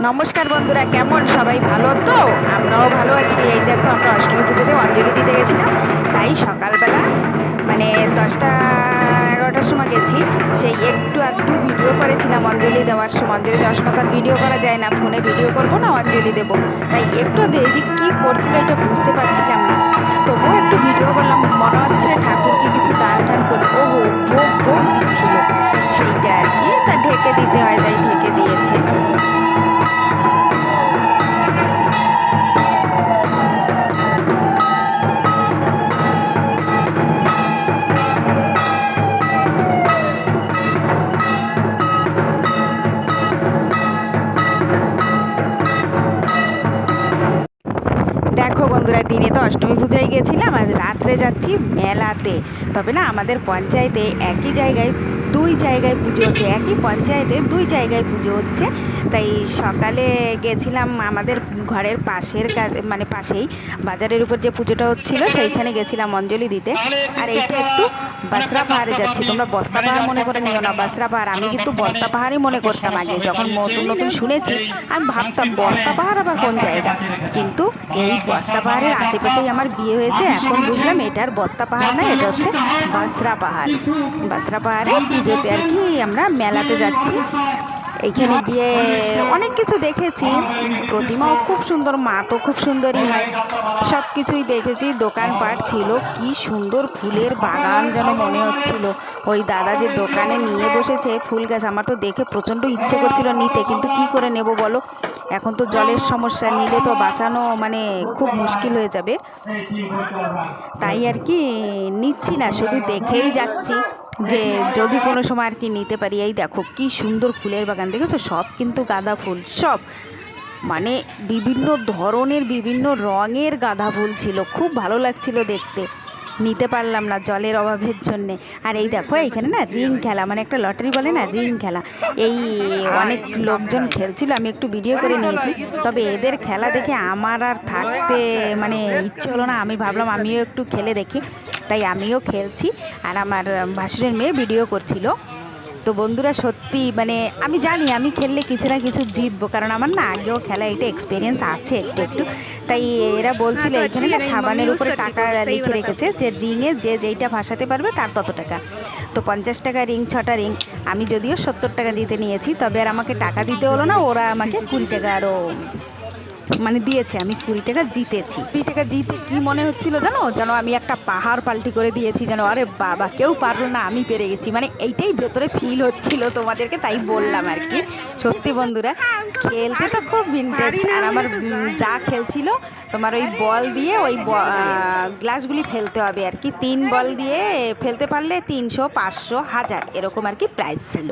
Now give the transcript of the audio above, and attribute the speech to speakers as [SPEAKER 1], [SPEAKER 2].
[SPEAKER 1] নমস্কার বন্ধুরা, কেমন সবাই? ভালো তো? আমরাও ভালো আছি। এই দেখো, আমরা অষ্টমী পুজোতে অঞ্জলি দিতে গেছিলাম। তাই সকালবেলা মানে দশটা, এগারোটার সময় গেছি। সেই একটু আধটু ভিডিও করেছিলাম অঞ্জলি দেওয়ার সময়। অঞ্জলি দেওয়ার সময় তার ভিডিও করা যায় না, ফোনে ভিডিও করব না, অঞ্জলি দেবো। তাই একটু দিয়ে যে কী করছিল এটা বুঝতে পারছিলাম না। তবুও একটু ভিডিও করলাম, মনে হচ্ছে দেখো বন্ধুরা, দিনে তো অষ্টমী পূজায় গেছিলাম, আজ রাত্রে যাচ্ছি মেলাতে। তবে না, আমাদের পঞ্চায়েতে একই জায়গায় দুই জায়গায় পুজো হচ্ছে, একই পঞ্চায়েতে দুই জায়গায় পুজো হচ্ছে। তাই সকালে গেছিলাম আমাদের ঘরের পাশের মানে পাশেই বাজারের উপর যে পুজোটা হচ্ছিল, সেইখানে গেছিলাম অঞ্জলি দিতে। আর এইটা একটু বাসরা পাহাড়ে যাচ্ছি, তোমরা বস্তা পাহাড় মনে করে নিও না, বাসরা পাহাড়। আমি কিন্তু বস্তা পাহাড়ই মনে করতাম আগে, যখন নতুন নতুন শুনেছি, আমি ভাবতাম বস্তা পাহাড় আবার কোন জায়গা? কিন্তু এই বস্তা পাহাড়ের আশেপাশেই আমার বিয়ে হয়েছে, এখন বুঝলাম এটার বস্তা পাহাড় না, এটা হচ্ছে বাসরা পাহাড়। বাসরা পাহাড়ে পুজোতে আর কি, আমরা মেলাতে যাচ্ছি। এইখানে গিয়ে অনেক কিছু দেখেছি। প্রতিমাও খুব সুন্দর মা তো খুব সুন্দরই। হয় সব কিছুই দেখেছি, দোকানপাট ছিল, কি সুন্দর ফুলের বাগান যেন মনে হচ্ছিল। ওই দাদা যে দোকানে নিয়ে বসেছে ফুল গাছ, আমার তো দেখে প্রচণ্ড ইচ্ছে করছিল নিতে, কিন্তু কি করে নেব বলো? এখন তো জলের সমস্যা, নিলে তো বাঁচানো মানে খুব মুশকিল হয়ে যাবে। তাই আর কি, নিচ্ছি না, শুধু দেখেই যাচ্ছি। যে যদি কোনো সময় আর কি নিতে পারি, এই দেখো কি সুন্দর ফুলের বাগান। দেখেছ? সব কিন্তু গাঁদা ফুল, সব। মানে বিভিন্ন ধরনের, বিভিন্ন রঙের গাঁদা ফুল ছিল। খুব ভালো লাগছিল দেখতে। নিতে পারলাম না জলের অভাবের জন্যে। আর এই দেখো এইখানে না রিং খেলা মানে একটা লটারি বলে না, রিং খেলা। এই অনেক লোকজন খেলছিল, আমি একটু ভিডিও করে নিয়েছি। তবে এদের খেলা দেখে আমার আর থাকতে মানে ইচ্ছে হলো না। আমি ভাবলাম আমিও একটু খেলে দেখি। তাই আমিও খেলছি আর আমার ভাসুরের মেয়ে ভিডিও করছিল। তো বন্ধুরা সত্যি মানে আমি জানি আমি খেললে কিছু না কিছু জিতবো কারণ আমার না আগেও খেলা এটা এক্সপিরিয়েন্স আছে একটু একটু। তাই এরা বলছিল এখানে না সাবানের উপরে টাকা লিখে রেখেছে যে রিংয়ে যে যেইটা ভাসাতে পারবে তার তত টাকা। তো পঞ্চাশ টাকা রিং ছটা রিং আমি যদিও সত্তর টাকা দিতে নিয়েছি তবে আর আমাকে টাকা দিতে হলো না ওরা আমাকে কুড়ি টাকা আরও মানে দিয়েছে, আমি কুড়ি টাকা জিতেছি। কুড়ি টাকা জিতে কি মনে হচ্ছিল জানো? যেন আমি একটা পাহাড় পাল্টি করে দিয়েছি, যেন আরে বাবা, কেউ পারল না, আমি পেরে গেছি। মানে এইটাই ভেতরে ফিল হচ্ছিল তোমাদেরকে, তাই বললাম আর কি। সত্যি বন্ধুরা, খেলতে তো খুব ইন্টারেস্ট আর আমার যা খেলছিল, তোমার ওই বল দিয়ে, ওই গ্লাসগুলি ফেলতে হবে আর কি। তিন বল দিয়ে ফেলতে পারলে তিনশো, পাঁচশো, হাজার, এরকম আর কি প্রাইস ছিল।